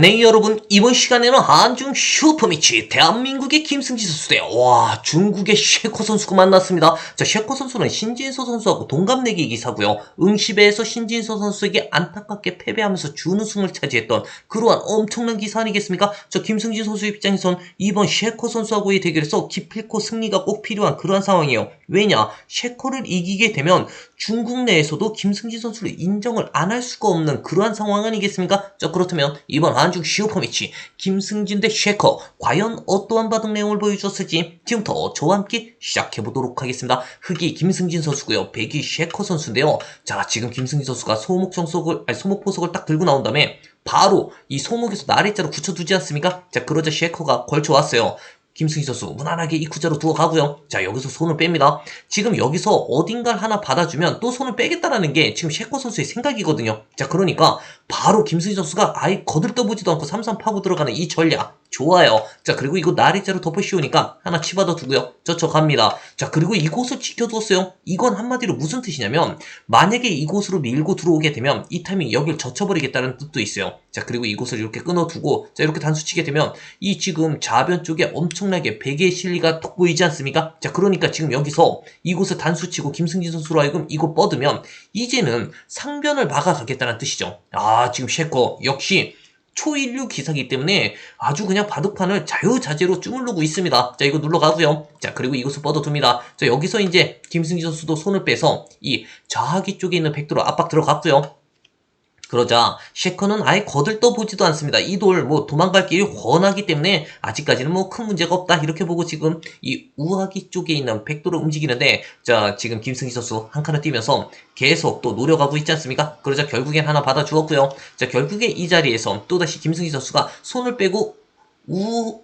네 여러분 이번 시간에는 한중 슈퍼미치 대한민국의 김승지 선수 대와 중국의 셰코 선수가 만났습니다. 자 셰코 선수는 신진서 선수하고 동갑내기 기사고요. 응시배에서 신진서 선수에게 안타깝게 패배하면서 준우승을 차지했던 그러한 엄청난 기사 아니겠습니까? 저 김승지 선수 입장에선 이번 셰코 선수하고의 대결에서 기필코 승리가 꼭 필요한 그러한 상황이에요. 왜냐 셰코를 이기게 되면 중국 내에서도 김승지 선수를 인정을 안 할 수가 없는 그러한 상황 아니겠습니까? 자 그렇다면 이번 한중 슈퍼미치 김승진 대 셰커 과연 어떠한 바둑 내용을 보여주었을지 지금부터 저와 함께 시작해보도록 하겠습니다. 흑이 김승진 선수고요. 백이 셰커 선수인데요. 자 지금 김승진 선수가 소목 정석을 아니 소목 포석을 딱 들고 나온 다음에 바로 이 소목에서 나래자로 굳혀두지 않습니까? 자 그러자 셰커가 걸쳐왔어요. 김승희 선수 무난하게 이 구자로 두어 가고요. 자 여기서 손을 뺍니다. 지금 여기서 어딘가를 하나 받아주면 또 손을 빼겠다라는 게 지금 셰커 선수의 생각이거든요. 자 그러니까 바로 김승희 선수가 아예 거들떠보지도 않고 삼삼 파고 들어가는 이 전략 좋아요. 자 그리고 이거 나리자로 덮어 씌우니까 하나 치받아 두고요. 젖혀갑니다. 자 그리고 이곳을 지켜두었어요. 이건 한마디로 무슨 뜻이냐면 만약에 이곳으로 밀고 들어오게 되면 이 타이밍 여길 젖혀버리겠다는 뜻도 있어요. 자 그리고 이곳을 이렇게 끊어두고 자 이렇게 단수 치게 되면 이 지금 좌변 쪽에 엄청나게 베개의 실리가 톡 보이지 않습니까? 자 그러니까 지금 여기서 이곳을 단수 치고 김승진 선수로 하여금 이곳 뻗으면 이제는 상변을 막아가겠다는 뜻이죠. 아 지금 셰커 역시 초인류 기사기 때문에 아주 그냥 바둑판을 자유자재로 주물르고 있습니다. 자, 이거 눌러가고요. 자, 그리고 이것을 뻗어둡니다. 자, 여기서 이제 김승지 선수도 손을 빼서 이 좌하기 쪽에 있는 백도로 압박 들어갔고요. 그러자 셰커는 아예 거들떠 보지도 않습니다. 이 돌 뭐 도망갈 길이 훤하기 때문에 아직까지는 뭐 큰 문제가 없다 이렇게 보고 지금 이 우하기 쪽에 있는 백도로 움직이는데 자 지금 김승희 선수 한 칸을 뛰면서 계속 또 노려가고 있지 않습니까? 그러자 결국엔 하나 받아주었고요. 자 결국에 이 자리에서 또다시 김승희 선수가 손을 빼고 우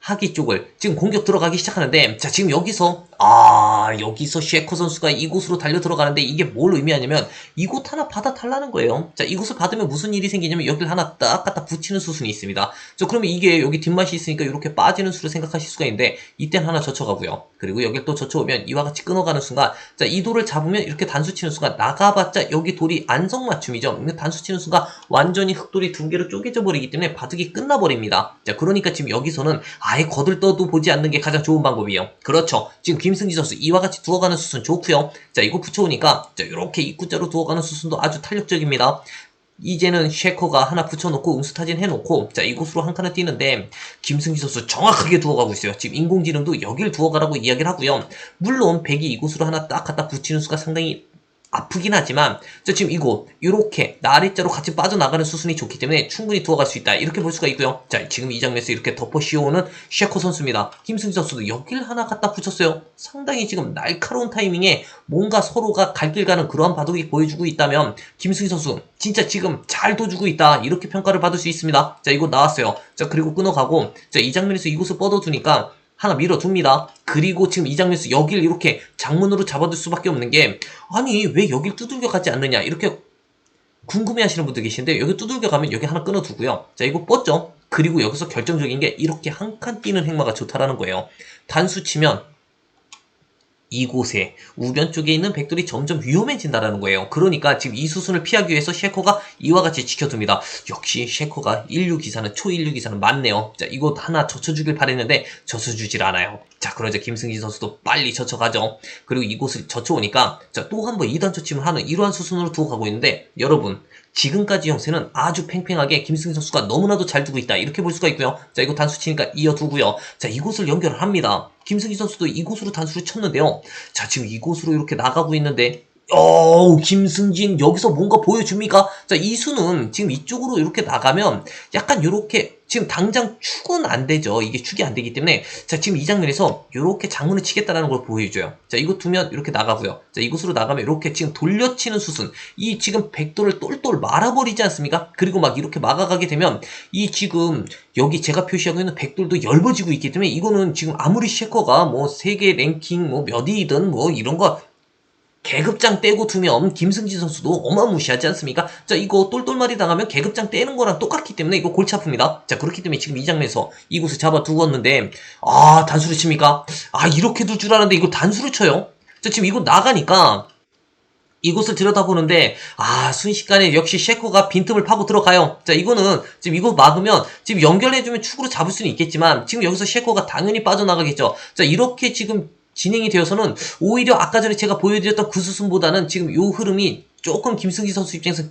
하기 쪽을 지금 공격 들어가기 시작하는데 자 지금 여기서 아 여기서 셰커 선수가 이곳으로 달려 들어가는데 이게 뭘 의미하냐면 이곳 하나 받아 달라는 거예요. 자 이곳을 받으면 무슨 일이 생기냐면 여기를 하나 딱 갖다 붙이는 수순이 있습니다. 자 그러면 이게 여기 뒷맛이 있으니까 이렇게 빠지는 수를 생각하실 수가 있는데 이땐 하나 젖혀가고요. 그리고 여기를 또 젖혀오면 이와 같이 끊어가는 순간 자 이 돌을 잡으면 이렇게 단수 치는 순간 나가봤자 여기 돌이 안성맞춤이죠. 단수 치는 순간 완전히 흑돌이 두 개로 쪼개져 버리기 때문에 바둑이 끝나버립니다. 자 그러니까 지금 여기서는 아예 거들떠도 보지 않는 게 가장 좋은 방법이에요. 그렇죠. 지금 김 승지 선수 이와 같이 두어가는 수순 좋고요. 자 이거 붙여오니까 자 이렇게 입구자로 두어가는 수순도 아주 탄력적입니다. 이제는 쉐커가 하나 붙여놓고 응수타진 해놓고 자 이곳으로 한 칸을 뛰는데 김승지 선수 정확하게 두어가고 있어요. 지금 인공지능도 여길 두어가라고 이야기를 하고요. 물론 백이 이곳으로 하나 딱 갖다 붙이는 수가 상당히 아프긴 하지만 저 지금 이곳 이렇게 나래자로 같이 빠져나가는 수순이 좋기 때문에 충분히 두어갈 수 있다. 이렇게 볼 수가 있고요. 자 지금 이 장면에서 이렇게 덮어 씌워오는 셰커 선수입니다. 김승지 선수도 여길 하나 갖다 붙였어요. 상당히 지금 날카로운 타이밍에 뭔가 서로가 갈 길 가는 그러한 바둑이 보여주고 있다면 김승지 선수 진짜 지금 잘 둬주고 있다. 이렇게 평가를 받을 수 있습니다. 자 이거 나왔어요. 자 그리고 끊어가고 자 이 장면에서 이곳을 뻗어두니까 하나 밀어둡니다. 그리고 지금 이 장면에서 여길 이렇게 장문으로 잡아둘 수밖에 없는 게 아니 왜 여길 두들겨 가지 않느냐 이렇게 궁금해 하시는 분들 계신데 여기 두들겨 가면 여기 하나 끊어두고요. 자 이거 뻗죠. 그리고 여기서 결정적인 게 이렇게 한 칸 뛰는 행마가 좋다라는 거예요. 단수 치면 이곳에 우변 쪽에 있는 백돌이 점점 위험해진다라는 거예요. 그러니까 지금 이 수순을 피하기 위해서 셰커가 이와 같이 지켜둡니다. 역시 셰커가 1류 기사는 초 1류 기사는 맞네요. 자 이거 하나 젖혀주길 바랬는데 젖혀주질 않아요. 자 그러자 김승진 선수도 빨리 젖혀가죠. 그리고 이곳을 젖혀오니까 자 또 한 번 2단 젖힘을 하는 이러한 수순으로 두고 가고 있는데 여러분 지금까지 형세는 아주 팽팽하게 김승희 선수가 너무나도 잘 두고 있다. 이렇게 볼 수가 있고요. 자 이거 단수 치니까 이어두고요. 자 이곳을 연결을 합니다. 김승희 선수도 이곳으로 단수를 쳤는데요. 자 지금 이곳으로 이렇게 나가고 있는데 어 김승진 여기서 뭔가 보여줍니까? 자 이수는 지금 이쪽으로 이렇게 나가면 약간 이렇게 지금 당장 축은 안 되죠. 이게 축이 안 되기 때문에 자 지금 이 장면에서 이렇게 장문을 치겠다라는 걸 보여줘요. 자 이거 두면 이렇게 나가고요. 자 이곳으로 나가면 이렇게 지금 돌려치는 수순 이 지금 백도를 똘똘 말아버리지 않습니까? 그리고 막 이렇게 막아가게 되면 이 지금 여기 제가 표시하고 있는 백돌도 얇아지고 있기 때문에 이거는 지금 아무리 셰커가 뭐 세계 랭킹 뭐 몇 위든 뭐 이런 거 계급장 떼고 두면 김승진 선수도 어마무시하지 않습니까? 자 이거 똘똘말이 당하면 계급장 떼는 거랑 똑같기 때문에 이거 골치 아픕니다. 자 그렇기 때문에 지금 이 장면에서 이곳을 잡아 두었는데 아 단수를 칩니까? 아 이렇게 둘 줄 알았는데 이거 단수를 쳐요. 자 지금 이거 나가니까 이곳을 들여다보는데 아 순식간에 역시 셰코가 빈틈을 파고 들어가요. 자 이거는 지금 이거 막으면 지금 연결해주면 축으로 잡을 수는 있겠지만 지금 여기서 셰코가 당연히 빠져나가겠죠. 자 이렇게 지금 진행이 되어서는 오히려 아까 전에 제가 보여드렸던 그 수순보다는 지금 요 흐름이 조금 김승기 선수 입장에서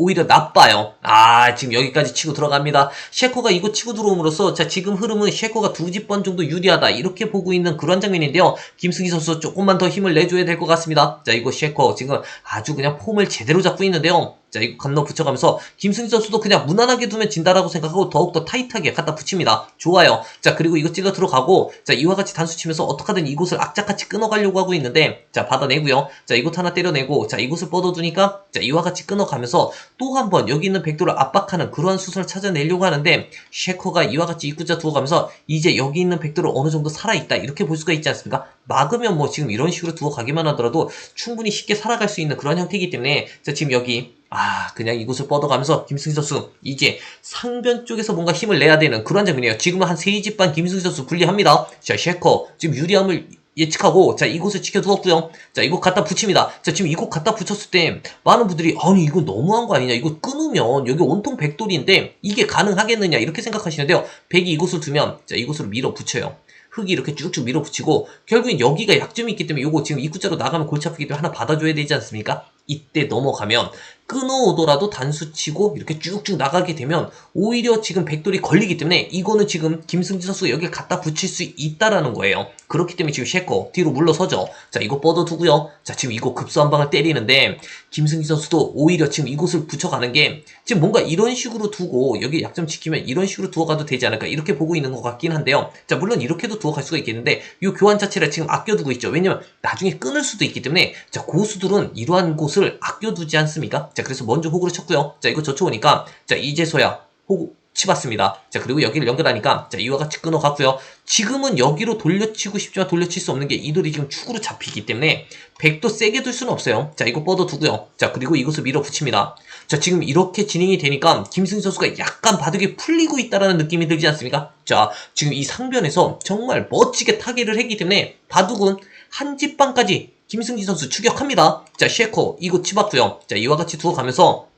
오히려 나빠요. 아, 지금 여기까지 치고 들어갑니다. 셰코가 이거 치고 들어옴으로써, 자, 지금 흐름은 셰코가 두 집 번 정도 유리하다. 이렇게 보고 있는 그런 장면인데요. 김승기 선수 조금만 더 힘을 내줘야 될 것 같습니다. 자, 이거 셰코 지금 아주 그냥 폼을 제대로 잡고 있는데요. 자, 이거 건너 붙여가면서 김승기 선수도 그냥 무난하게 두면 진다라고 생각하고 더욱더 타이트하게 갖다 붙입니다. 좋아요. 자, 그리고 이거 찔러 들어가고, 자, 이와 같이 단수 치면서 어떻게든 이곳을 악착같이 끊어가려고 하고 있는데, 자, 받아내고요. 자, 이곳 하나 때려내고, 자, 이곳을 뻗어두니까, 자, 이와 같이 끊어가면서 또 한 번 여기 있는 백도를 압박하는 그러한 수순을 찾아내려고 하는데, 쉐커가 이와 같이 입구자 두어가면서 이제 여기 있는 백도를 어느 정도 살아있다. 이렇게 볼 수가 있지 않습니까? 막으면 뭐 지금 이런 식으로 두어 가기만 하더라도 충분히 쉽게 살아갈 수 있는 그런 형태이기 때문에, 자, 지금 여기 아, 그냥 이곳을 뻗어가면서 김승희 선수 이제 상변 쪽에서 뭔가 힘을 내야 되는 그런 장면이에요. 지금은 한 세이집 반 김승희 선수 불리합니다. 자, 셰커 지금 유리함을 예측하고 자 이곳을 지켜두었고요. 자 이곳 갖다 붙입니다. 자 지금 이곳 갖다 붙였을 때 많은 분들이 아니 이거 너무한 거 아니냐 이거 끊으면 여기 온통 백돌인데 이게 가능하겠느냐 이렇게 생각하시는데요. 백이 이곳을 두면 자 이곳으로 밀어 붙여요. 흙이 이렇게 쭉쭉 밀어붙이고 결국엔 여기가 약점이 있기 때문에 요거 지금 입구자로 나가면 골치 아프기 때문에 하나 받아줘야 되지 않습니까? 이때 넘어가면 끊어오더라도 단수 치고 이렇게 쭉쭉 나가게 되면 오히려 지금 백돌이 걸리기 때문에 이거는 지금 김승진 선수가 여기를 갖다 붙일 수 있다라는 거예요. 그렇기 때문에 지금 셰커 뒤로 물러서죠. 자 이거 뻗어두고요. 자 지금 이거 급수 한 방을 때리는데 김승진 선수도 오히려 지금 이곳을 붙여가는 게 지금 뭔가 이런 식으로 두고 여기 약점 지키면 이런 식으로 두어가도 되지 않을까 이렇게 보고 있는 것 같긴 한데요. 자 물론 이렇게도 두어갈 수가 있겠는데 이 교환 자체를 지금 아껴두고 있죠. 왜냐면 나중에 끊을 수도 있기 때문에 자 고수들은 이러한 곳을 아껴두지 않습니까? 자 그래서 먼저 호구를 쳤고요. 자 이거 저쳐오니까 자 이제서야 호구 치봤습니다. 자 그리고 여기를 연결하니까 자 이와 같이 끊어갔고요. 지금은 여기로 돌려치고 싶지만 돌려칠 수 없는 게 이 돌이 지금 축으로 잡히기 때문에 백도 세게 둘 수는 없어요. 자 이거 뻗어두고요. 자 그리고 이것을 밀어붙입니다. 자 지금 이렇게 진행이 되니까 김승 선수가 약간 바둑이 풀리고 있다라는 느낌이 들지 않습니까? 자 지금 이 상변에서 정말 멋지게 타개를 했기 때문에 바둑은 한 집방까지 김승진 선수 추격합니다. 자, 셰커 이거 치봤고요. 자, 이와 같이 두어 가면서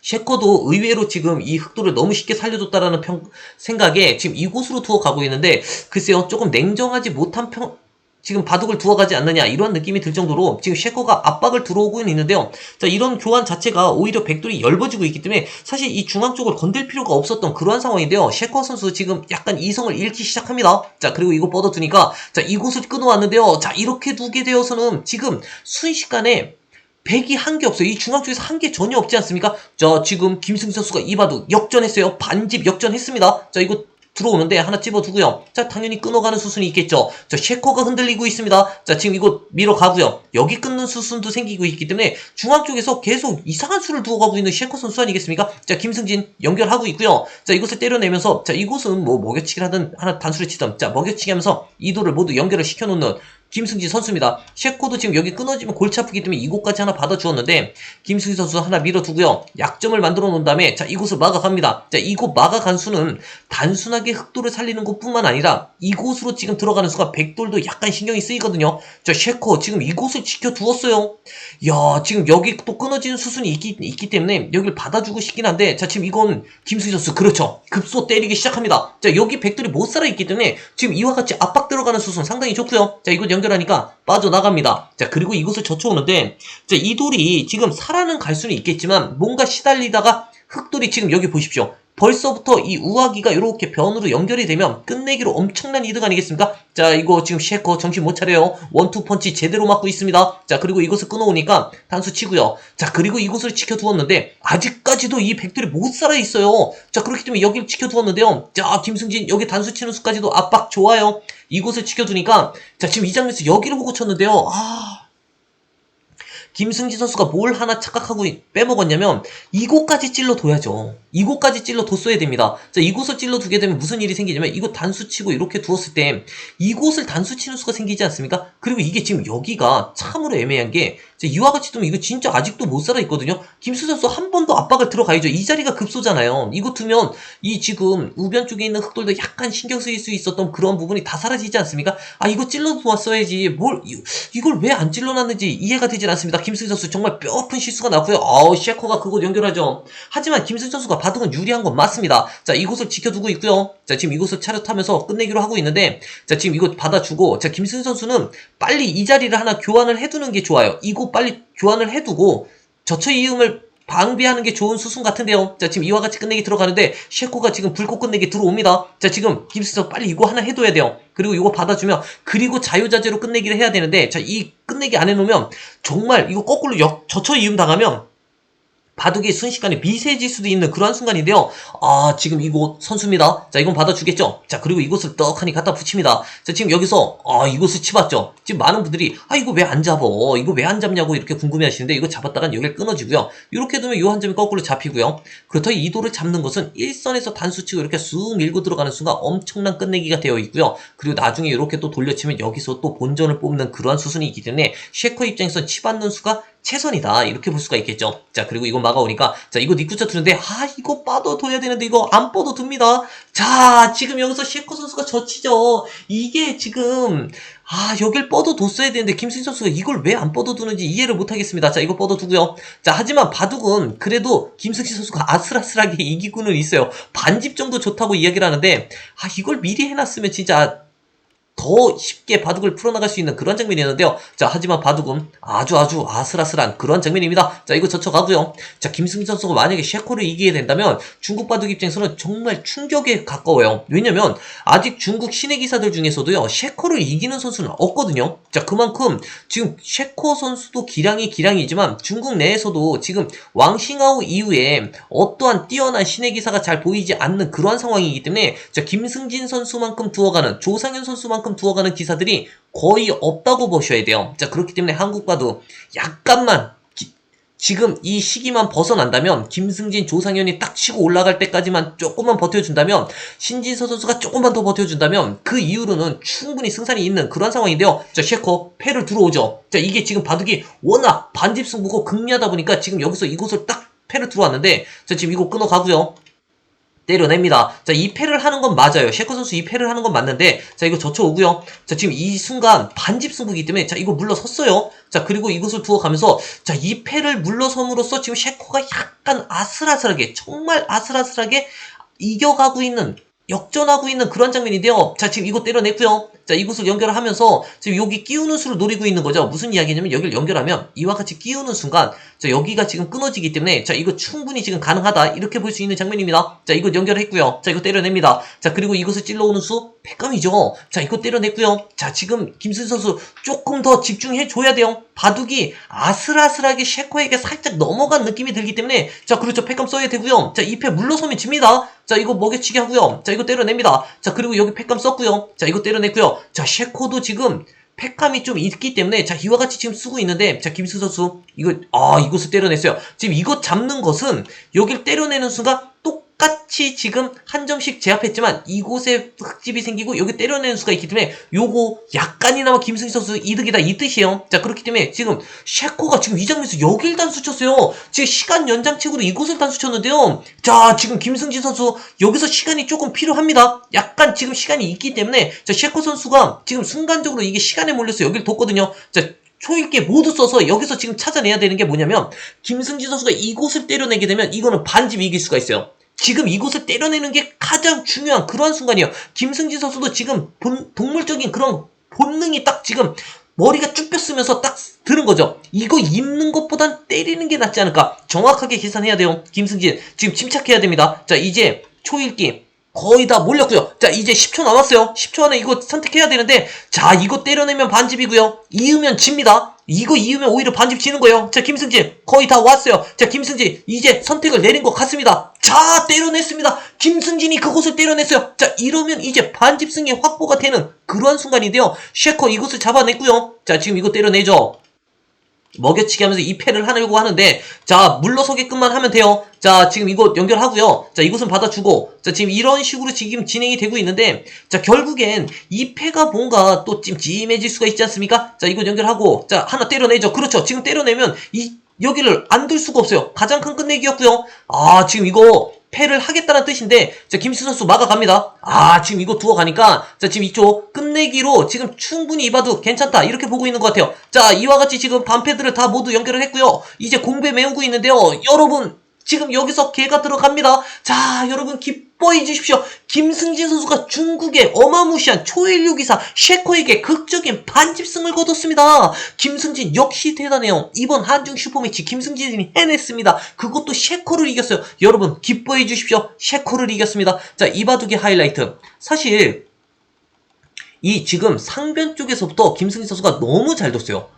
셰커도 의외로 지금 이 흑도를 너무 쉽게 살려줬다라는 평, 생각에 지금 이곳으로 두어 가고 있는데 글쎄요 조금 냉정하지 못한 평, 지금 바둑을 두어가지 않느냐 이런 느낌이 들 정도로 지금 셰커가 압박을 들어오고 있는데요. 자 이런 교환 자체가 오히려 백돌이 열버지고 있기 때문에 사실 이 중앙 쪽을 건들 필요가 없었던 그러한 상황인데요. 셰커 선수 지금 약간 이성을 잃기 시작합니다. 자 그리고 이거 뻗어두니까 자 이곳을 끊어왔는데요. 자 이렇게 두게 되어서는 지금 순식간에 백이 한 개 없어요. 이 중앙 쪽에서 한 개 전혀 없지 않습니까? 자, 지금 김승 선수가 이 바둑 역전했어요. 반집 역전했습니다. 자, 이거 들어오는데 하나 집어두고요. 자, 당연히 끊어가는 수순이 있겠죠. 자, 쉐커가 흔들리고 있습니다. 자, 지금 이거 밀어가고요. 여기 끊는 수순도 생기고 있기 때문에 중앙 쪽에서 계속 이상한 수를 두어가고 있는 쉐커 선수 아니겠습니까? 자, 김승진 연결하고 있고요. 자, 이곳을 때려내면서 자, 이곳은 뭐 먹여치기를 하든 하나 단수를 치든 자, 먹여치기 하면서 이도를 모두 연결을 시켜놓는 김승진 선수입니다. 셰코도 지금 여기 끊어지면 골치 아프기 때문에 이곳까지 하나 받아주었는데 김승진 선수 하나 밀어두고요. 약점을 만들어 놓은 다음에 자 이곳을 막아갑니다. 자 이곳 막아간 수는 단순하게 흑돌을 살리는 것뿐만 아니라 이곳으로 지금 들어가는 수가 백돌도 약간 신경이 쓰이거든요. 자 셰코 지금 이곳을 지켜두었어요. 야 지금 여기 또 끊어지는 수순이 있기, 있기 때문에 여기를 받아주고 싶긴 한데 자 지금 이건 김승진 선수 그렇죠. 급소 때리기 시작합니다. 자 여기 백돌이 못 살아있기 때문에 지금 이와 같이 압박 들어가는 수순 상당히 좋고요. 자 이곳 연 결하니까 빠져나갑니다. 자, 그리고 이곳을 젖혀오는데, 자, 이 돌이 지금 살아는 갈 수는 있겠지만, 뭔가 시달리다가 흑돌이 지금 여기 보십시오. 벌써부터 이 우아기가 이렇게 변으로 연결이 되면 끝내기로 엄청난 이득 아니겠습니까? 자 이거 지금 셰커 정신 못 차려요. 원투 펀치 제대로 맞고 있습니다. 자 그리고 이것을 끊어오니까 단수 치고요. 자 그리고 이곳을 지켜두었는데 아직까지도 이 백돌이 못 살아있어요. 자 그렇기 때문에 여기를 지켜두었는데요. 자 김승진 여기 단수 치는 수까지도 압박 좋아요. 이곳을 지켜두니까 자 지금 이 장면에서 여기를 보고 쳤는데요. 아... 김승진 선수가 뭘 하나 착각하고 빼먹었냐면 이곳까지 찔러 둬야죠. 이곳까지 찔러 뒀어야 됩니다. 자, 이곳을 찔러 두게 되면 무슨 일이 생기냐면 이곳 단수 치고 이렇게 두었을 때 이곳을 단수 치는 수가 생기지 않습니까? 그리고 이게 지금 여기가 참으로 애매한 게 자, 이와 같이 두면 이거 진짜 아직도 못 살아 있거든요. 김수 선수 한 번 더 압박을 들어가야죠. 이 자리가 급소잖아요. 이거 두면 이 지금 우변 쪽에 있는 흑돌도 약간 신경 쓰일 수 있었던 그런 부분이 다 사라지지 않습니까? 아, 이거 찔러 놓았어야지. 뭘, 이- 이걸 왜 안 찔러 놨는지 이해가 되질 않습니다. 김승 선수 정말 뼈아픈 실수가 났고요. 아우, 셰커가 그곳 연결하죠. 하지만 김승 선수가 바둑은 유리한 건 맞습니다. 자, 이곳을 지켜두고 있고요. 자, 지금 이곳을 차렷하면서 끝내기로 하고 있는데, 자, 지금 이곳 받아주고, 자, 김승 선수는 빨리 이 자리를 하나 교환을 해두는 게 좋아요. 이곳 빨리 교환을 해두고, 저처 이음을 방비하는 게 좋은 수순 같은데요. 자, 지금 이와 같이 끝내기 들어가는데, 셰코가 지금 불꽃 끝내기 들어옵니다. 자, 지금 선수 빨리 이거 하나 해둬야 돼요. 그리고 이거 받아주면, 그리고 자유자재로 끝내기를 해야 되는데, 자, 이 끝내기 안 해놓으면, 정말 이거 거꾸로 역, 저처 이음 당하면, 바둑이 순식간에 미세해질 수도 있는 그러한 순간인데요. 아, 지금 이곳 선수입니다. 자, 이건 받아주겠죠? 자, 그리고 이곳을 떡하니 갖다 붙입니다. 자, 지금 여기서, 아, 이곳을 치봤죠? 지금 많은 분들이, 아, 이거 왜 안 잡어? 이거 왜 안 잡냐고 이렇게 궁금해 하시는데, 이거 잡았다간 여기를 끊어지고요. 이렇게 두면 요 한 점이 거꾸로 잡히고요. 그렇다고 이 돌을 잡는 것은 일선에서 단수 치고 이렇게 쑥 밀고 들어가는 순간 엄청난 끝내기가 되어 있고요. 그리고 나중에 이렇게 또 돌려치면 여기서 또 본전을 뽑는 그러한 수순이 있기 때문에, 쉐커 입장에서 치받는 수가 최선이다. 이렇게 볼 수가 있겠죠. 자 그리고 이거 막아오니까 자 이거 니꾸자 두는데 아 이거 빠둬둬야 되는데 이거 안 뻗어둡니다. 자 지금 여기서 셰커 선수가 젖히죠. 이게 지금 아 여길 뻗어뒀어야 되는데 김승 선수가 이걸 왜 안 뻗어두는지 이해를 못하겠습니다. 자 이거 뻗어두고요. 자 하지만 바둑은 그래도 김승식 선수가 아슬아슬하게 이기고는 있어요. 반집 정도 좋다고 이야기를 하는데 아 이걸 미리 해놨으면 진짜 더 쉽게 바둑을 풀어나갈 수 있는 그런 장면이었는데요. 자, 하지만 바둑은 아주 아주 아슬아슬한 그런 장면입니다. 자, 이거 젖혀가고요. 자, 김승진 선수가 만약에 셰코를 이기게 된다면 중국 바둑 입장에서는 정말 충격에 가까워요. 왜냐면 아직 중국 신의 기사들 중에서도요, 셰코를 이기는 선수는 없거든요. 자, 그만큼 지금 셰코 선수도 기량이 기량이지만 중국 내에서도 지금 왕싱아오 이후에 어떠한 뛰어난 신의 기사가 잘 보이지 않는 그러한 상황이기 때문에 자, 김승진 선수만큼 두어가는 조상현 선수만큼 두어가는 기사들이 거의 없다고 보셔야 돼요. 자, 그렇기 때문에 한국과도 약간만 기- 지금 이 시기만 벗어난다면 김승진, 조상현이 딱 치고 올라갈 때까지만 조금만 버텨준다면 신진서 선수가 조금만 더 버텨준다면 그 이후로는 충분히 승산이 있는 그런 상황인데요. 자, 셰커 패를 들어오죠. 자, 이게 지금 바둑이 워낙 반집 승부고 극리하다 보니까 지금 여기서 이곳을 딱 패를 들어왔는데 자, 지금 이거 끊어가고요. 때려냅니다. 자, 이 패를 하는 건 맞아요. 셰커 선수 이 패를 하는 건 맞는데, 자, 이거 젖혀오고요. 자, 지금 이 순간 반집 승부기 때문에, 자, 이거 물러섰어요. 자, 그리고 이것을 두어가면서, 자, 이 패를 물러섬으로써 지금 셰커가 약간 아슬아슬하게, 정말 아슬아슬하게 이겨가고 있는, 역전하고 있는 그런 장면인데요. 자, 지금 이거 때려냈고요. 자, 이곳을 연결을 하면서 지금 여기 끼우는 수를 노리고 있는 거죠. 무슨 이야기냐면 여기를 연결하면 이와 같이 끼우는 순간 자, 여기가 지금 끊어지기 때문에 자, 이거 충분히 지금 가능하다. 이렇게 볼 수 있는 장면입니다. 자, 이거 연결했고요. 자, 이거 때려냅니다. 자, 그리고 이것을 찔러오는 수 백감이죠. 자, 이거 때려냈고요. 자, 지금 김승 선수 조금 더 집중해 줘야 돼요. 바둑이 아슬아슬하게 셰커에게 살짝 넘어간 느낌이 들기 때문에 자, 그렇죠. 패감 써야 되고요. 자, 이 패 물러서면 집니다. 자, 이거 먹여치기 하고요. 자, 이거 때려냅니다. 자, 그리고 여기 패감 썼고요. 자, 이거 때려냈고요. 자, 셰코도 지금 팩감이 좀 있기 때문에 자 이와 같이 지금 쓰고 있는데 자 김수 선수 이거 아 이곳을 때려냈어요. 지금 이것 잡는 것은 여길 때려내는 순간 똑 같이 지금 한 점씩 제압했지만 이곳에 흙집이 생기고 여기 때려내는 수가 있기 때문에 요거 약간이나마 김승희 선수 이득이다 이 뜻이에요. 자 그렇기 때문에 지금 셰코가 지금 이 장면에서 여길 단수 쳤어요. 지금 시간 연장책으로 이곳을 단수 쳤는데요. 자 지금 김승진 선수 여기서 시간이 조금 필요합니다. 약간 지금 시간이 있기 때문에 자 셰코 선수가 지금 순간적으로 이게 시간에 몰려서 여기를 뒀거든요. 자 초읽게 모두 써서 여기서 지금 찾아내야 되는 게 뭐냐면 김승진 선수가 이곳을 때려내게 되면 이거는 반집 이길 수가 있어요 지금 이곳을 때려내는 게 가장 중요한 그러한 순간이에요. 김승진 선수도 지금 본, 동물적인 그런 본능이 딱 지금 머리가 쭉 뼈쓰면서 딱 들은 거죠. 이거 입는 것보단 때리는 게 낫지 않을까. 정확하게 계산해야 돼요. 김승진. 지금 침착해야 됩니다. 자, 이제 초읽기. 거의 다 몰렸고요. 자, 이제 10초 남았어요. 10초 안에 이거 선택해야 되는데, 자, 이거 때려내면 반집이고요. 이으면 집니다. 이거 이으면 오히려 반집 지는 거예요. 자, 김승진. 거의 다 왔어요. 자, 김승진. 이제 선택을 내린 것 같습니다. 자, 때려냈습니다. 김승진이 그곳을 때려냈어요. 자, 이러면 이제 반집승이 확보가 되는 그러한 순간인데요. 쉐커 이곳을 잡아냈고요. 자, 지금 이거 때려내죠. 먹여치기 하면서 이 패를 하려고 하는데 자 물러서게끔만 하면 돼요 자 지금 이거 연결하고요 자 이것은 받아주고 자 지금 이런 식으로 지금 진행이 되고 있는데 자 결국엔 이 패가 뭔가 또 찜찜해질 수가 있지 않습니까 자 이거 연결하고 자 하나 때려내죠 그렇죠 지금 때려내면 이 여기를 안 둘 수가 없어요. 가장 큰 끝내기였고요. 아 지금 이거 패를 하겠다는 뜻인데 자 김수 선수 막아갑니다. 아 지금 이거 두어 가니까 자 지금 이쪽 끝내기로 지금 충분히 이봐도 괜찮다. 이렇게 보고 있는 것 같아요. 자 이와 같이 지금 반패들을 다 모두 연결을 했고요. 이제 공배 메우고 있는데요. 여러분 지금 여기서 개가 들어갑니다. 자 여러분 기뻐해 주십시오. 김승진 선수가 중국의 어마무시한 초일류 기사 셰커에게 극적인 반집승을 거뒀습니다. 김승진 역시 대단해요. 이번 한중 슈퍼매치 김승진이 해냈습니다. 그것도 셰커를 이겼어요. 여러분 기뻐해 주십시오. 셰커를 이겼습니다. 자 이바둑의 하이라이트. 사실 이 지금 상변 쪽에서부터 김승진 선수가 너무 잘 뒀어요.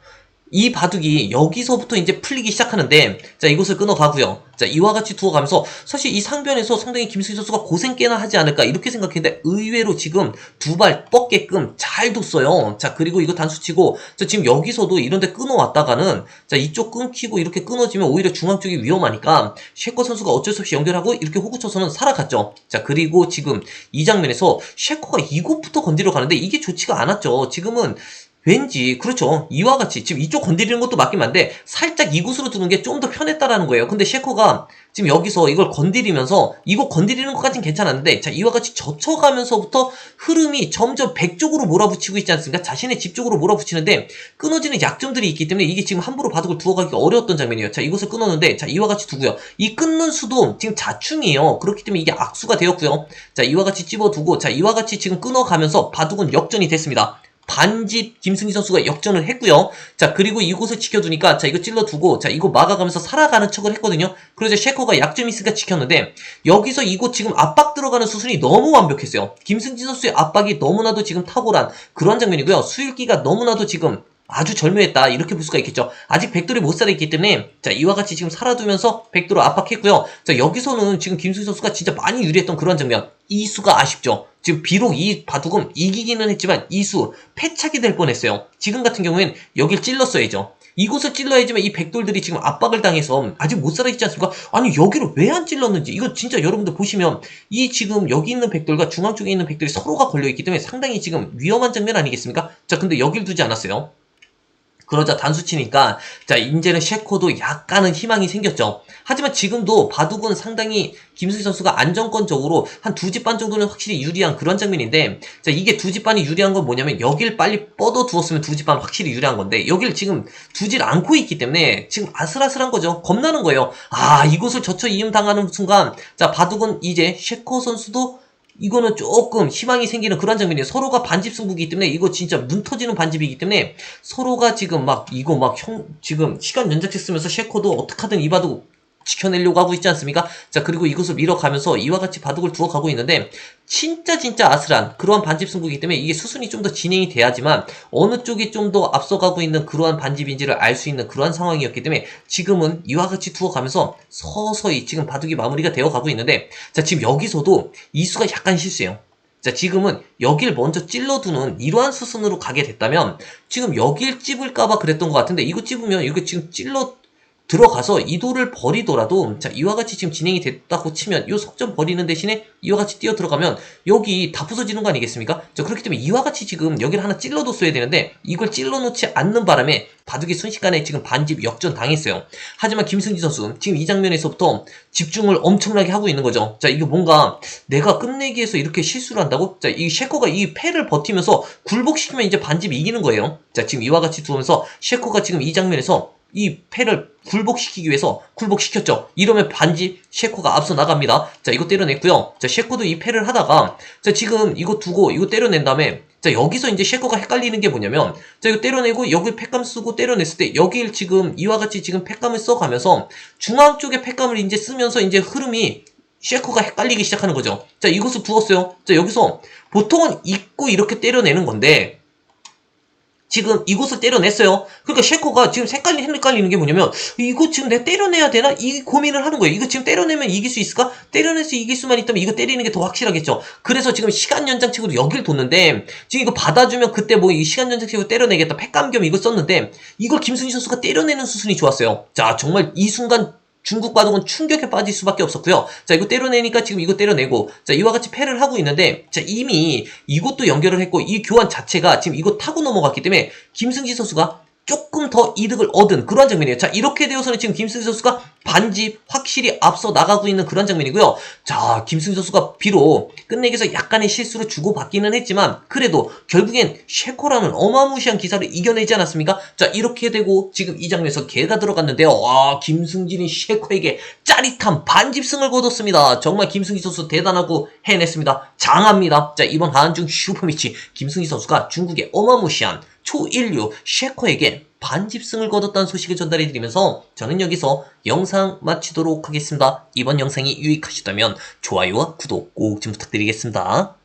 이 바둑이 여기서부터 이제 풀리기 시작하는데 자 이곳을 끊어가고요. 자 이와 같이 두어가면서 사실 이 상변에서 상당히 김승희 선수가 고생 꽤나 하지 않을까 이렇게 생각했는데 의외로 지금 두 발 뻗게끔 잘 뒀어요. 자 그리고 이거 단수치고 자 지금 여기서도 이런데 끊어왔다가는 자 이쪽 끊기고 이렇게 끊어지면 오히려 중앙 쪽이 위험하니까 셰커 선수가 어쩔 수 없이 연결하고 이렇게 호구 쳐서는 살아갔죠. 자 그리고 지금 이 장면에서 셰커가 이곳부터 건드려 가는데 이게 좋지가 않았죠. 지금은 왠지 그렇죠. 이와 같이 지금 이쪽 건드리는 것도 맞긴 한데 살짝 이곳으로 두는 게 좀 더 편했다라는 거예요. 근데 셰커가 지금 여기서 이걸 건드리면서 이거 건드리는 것까진 괜찮았는데 자 이와 같이 젖혀가면서부터 흐름이 점점 백 쪽으로 몰아붙이고 있지 않습니까? 자신의 집 쪽으로 몰아붙이는데 끊어지는 약점들이 있기 때문에 이게 지금 함부로 바둑을 두어가기가 어려웠던 장면이에요. 자 이곳을 끊었는데 자 이와 같이 두고요. 이 끊는 수도 지금 자충이에요. 그렇기 때문에 이게 악수가 되었고요. 자 이와 같이 집어두고 자 이와 같이 지금 끊어가면서 바둑은 역전이 됐습니다 반집 김승희 선수가 역전을 했고요. 자 그리고 이곳을 지켜두니까 자 이거 찔러두고 자 이거 막아가면서 살아가는 척을 했거든요. 그래서 셰커가 약점이 있으니까 지켰는데 여기서 이곳 지금 압박 들어가는 수순이 너무 완벽했어요. 김승진 선수의 압박이 너무나도 지금 탁월한 그런 장면이고요. 수일기가 너무나도 지금 아주 절묘했다. 이렇게 볼 수가 있겠죠. 아직 백돌이 못 살아있기 때문에 자 이와 같이 지금 살아두면서 백돌을 압박했고요. 자 여기서는 지금 김승희 선수가 진짜 많이 유리했던 그런 장면. 이수가 아쉽죠. 지금 비록 이 바둑은 이기기는 했지만 이수 패착이 될 뻔했어요. 지금 같은 경우엔 여길 찔렀어야죠. 이곳을 찔러야지만 이 백돌들이 지금 압박을 당해서 아직 못 살아있지 않습니까? 아니 여기를 왜 안 찔렀는지. 이거 진짜 여러분들 보시면 이 지금 여기 있는 백돌과 중앙 쪽에 있는 백돌이 서로가 걸려있기 때문에 상당히 지금 위험한 장면 아니겠습니까? 자 근데 여길 두지 않았어요 그러자 단수치니까 자 이제는 셰코도 약간은 희망이 생겼죠. 하지만 지금도 바둑은 상당히 김승희 선수가 안정권적으로 한 두 집 반 정도는 확실히 유리한 그런 장면인데 자 이게 두 집 반이 유리한 건 뭐냐면 여길 빨리 뻗어 두었으면 두 집 반 확실히 유리한 건데 여길 지금 두질 않고 있기 때문에 지금 아슬아슬한 거죠. 겁나는 거예요. 아 이곳을 젖혀 이음 당하는 순간 자 바둑은 이제 셰코 선수도 이거는 조금 희망이 생기는 그런 장면이에요. 서로가 반집 승부이기 때문에 이거 진짜 눈 터지는 반집이기 때문에 서로가 지금 막 이거 막 형 지금 시간 연장책 쓰면서 셰코도 어떻게든 이바둑 지켜내려고 하고 있지 않습니까? 자 그리고 이것을 밀어가면서 이와 같이 바둑을 두어가고 있는데 진짜 진짜 아슬한 그러한 반집 승부이기 때문에 이게 수순이 좀 더 진행이 돼야지만 어느 쪽이 좀 더 앞서가고 있는 그러한 반집인지를 알 수 있는 그러한 상황이었기 때문에 지금은 이와 같이 두어가면서 서서히 지금 바둑이 마무리가 되어 가고 있는데 자 지금 여기서도 이수가 약간 실수해요. 자 지금은 여길 먼저 찔러두는 이러한 수순으로 가게 됐다면 지금 여길 찝을까봐 그랬던 것 같은데 이거 찝으면 이렇게 지금 찔러 들어가서 이도를 버리더라도 자 이와 같이 지금 진행이 됐다고 치면 이 석점 버리는 대신에 이와 같이 뛰어 들어가면 여기 다 부서지는 거 아니겠습니까? 자 그렇기 때문에 이와 같이 지금 여기를 하나 찔러뒀어야 되는데 이걸 찔러놓지 않는 바람에 바둑이 순식간에 지금 반집 역전 당했어요. 하지만 김승지 선수 지금 이 장면에서부터 집중을 엄청나게 하고 있는 거죠. 자 이게 뭔가 내가 끝내기에서 이렇게 실수를 한다고? 자 이 셰커가 이 패를 버티면서 굴복시키면 이제 반집이 이기는 거예요. 자 지금 이와 같이 두면서 셰커가 지금 이 장면에서 이 패를 굴복시키기 위해서 굴복시켰죠. 이러면 반지 셰코가 앞서 나갑니다. 자, 이거 때려냈고요. 자, 셰코도 이 패를 하다가 자, 지금 이거 두고 이거 때려낸 다음에 자, 여기서 이제 셰코가 헷갈리는 게 뭐냐면 자, 이거 때려내고 여기 패감 쓰고 때려냈을 때 여길 지금 이와 같이 지금 패감을 써가면서 중앙 쪽에 패감을 이제 쓰면서 이제 흐름이 셰코가 헷갈리기 시작하는 거죠. 자, 이것을 부었어요. 자, 여기서 보통은 입고 이렇게 때려내는 건데 지금 이곳을 때려냈어요. 그러니까 셰코가 지금 색깔이 헷갈리는 게 뭐냐면 이거 지금 내가 때려내야 되나? 이 고민을 하는 거예요. 이거 지금 때려내면 이길 수 있을까? 때려내서 이길 수만 있다면 이거 때리는 게 더 확실하겠죠. 그래서 지금 시간 연장책으로 여길 뒀는데 지금 이거 받아주면 그때 뭐 이 시간 연장책으로 때려내겠다. 팩감겸 이거 썼는데 이걸 김승희 선수가 때려내는 수순이 좋았어요. 자 정말 이 순간 중국 바둑은 충격에 빠질 수밖에 없었고요. 자, 이거 때려내니까 지금 이거 때려내고, 자, 이와 같이 패를 하고 있는데, 자, 이미 이것도 연결을 했고, 이 교환 자체가 지금 이거 타고 넘어갔기 때문에, 김승지 선수가 조금 더 이득을 얻은 그런 장면이에요. 자, 이렇게 되어서는 지금 김승지 선수가 반집 확실히 앞서 나가고 있는 그런 장면이고요. 자, 김승지 선수가 비록 끝내기 위해서 약간의 실수를 주고받기는 했지만, 그래도 결국엔 쉐코라는 어마무시한 기사를 이겨내지 않았습니까? 자, 이렇게 되고 지금 이 장면에서 개가 들어갔는데요. 와, 김승진이 쉐코에게 짜릿한 반집승을 거뒀습니다. 정말 김승지 선수 대단하고 해냈습니다. 장합니다. 자, 이번 한중 슈퍼미치 김승지 선수가 중국의 어마무시한 초인류 쉐코에게 반집승을 거뒀다는 소식을 전달해드리면서 저는 여기서 영상 마치도록 하겠습니다. 이번 영상이 유익하셨다면 좋아요와 구독 꼭 좀 부탁드리겠습니다.